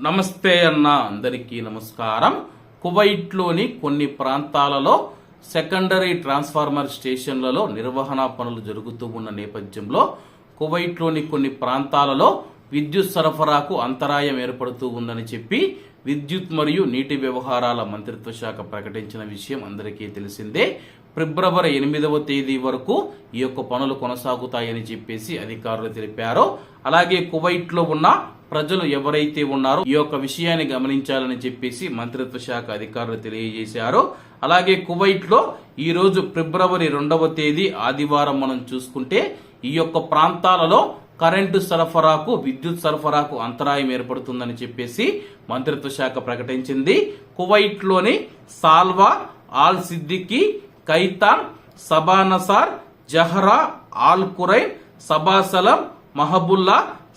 నమస్తే అన్న అందరికీ నమస్కారం. కువైట్లోని కొన్ని ప్రాంతాలలో సెకండరీ ట్రాన్స్ఫార్మర్ స్టేషన్లలో నిర్వహణ పనులు జరుగుతూ ఉన్న నేపథ్యంలో కువైట్లోని కొన్ని ప్రాంతాలలో విద్యుత్ సరఫరాకు అంతరాయం ఏర్పడుతూ ఉందని చెప్పి విద్యుత్ మరియు నీటి వ్యవహారాల మంత్రిత్వ శాఖ ప్రకటించిన విషయం అందరికీ తెలిసిందే. ఫిబ్రవరి ఎనిమిదవ తేదీ వరకు ఈ యొక్క పనులు కొనసాగుతాయని చెప్పేసి అధికారులు తెలిపారు. అలాగే కువైట్లో ఉన్న ప్రజలు ఎవరైతే ఉన్నారో ఈ యొక్క విషయాన్ని గమనించాలని చెప్పేసి మంత్రిత్వ శాఖ అధికారులు తెలియజేశారు. అలాగే కువైట్లో ఈ రోజు ఫిబ్రవరి రెండవ తేదీ ఆదివారం మనం చూసుకుంటే ఈ యొక్క ప్రాంతాలలో కరెంటు సరఫరాకు విద్యుత్ సరఫరాకు అంతరాయం ఏర్పడుతుందని చెప్పేసి మంత్రిత్వ శాఖ ప్రకటించింది. కువైట్లోని Salwa Al Siddique Khaitan Sabah Al Nasser Jahra Al Qurain Sabah Al Salem Mahboula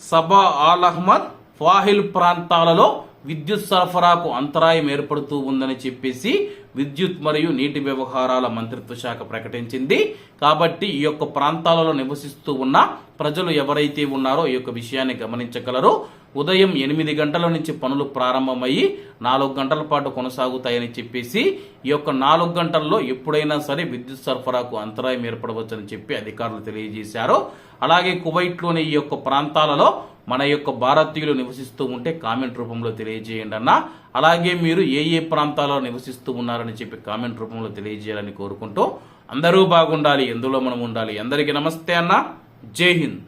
Sabah Al Ahmad Fahaheel ప్రాంతాలలో విద్యుత్ సరఫరాకు అంతరాయం ఏర్పడుతూ ఉందని చెప్పేసి విద్యుత్ మరియు నీటి వ్యవహారాల మంత్రిత్వ శాఖ ప్రకటించింది. కాబట్టి ఈ యొక్క ప్రాంతాలలో నివసిస్తూ ఉన్న ప్రజలు ఎవరైతే ఉన్నారో ఈ యొక్క విషయాన్ని గమనించగలరు. ఉదయం ఎనిమిది గంటల నుంచి పనులు ప్రారంభమయ్యి నాలుగు గంటల పాటు కొనసాగుతాయని చెప్పేసి ఈ యొక్క నాలుగు గంటల్లో ఎప్పుడైనా సరే విద్యుత్ సరఫరాకు అంతరాయం ఏర్పడవచ్చని చెప్పి అధికారులు తెలియజేశారు. అలాగే కువైట్లోని ఈ యొక్క ప్రాంతాలలో మన యొక్క భారతీయులు నివసిస్తూ ఉంటే కామెంట్ రూపంలో తెలియజేయండి అన్న. అలాగే మీరు ఏ ఏ ప్రాంతాల్లో నివసిస్తూ ఉన్నారని చెప్పి కామెంట్ రూపంలో తెలియజేయాలని కోరుకుంటూ అందరూ బాగుండాలి ఎందులో మనం ఉండాలి? అందరికీ నమస్తే అన్న. జై హింద్.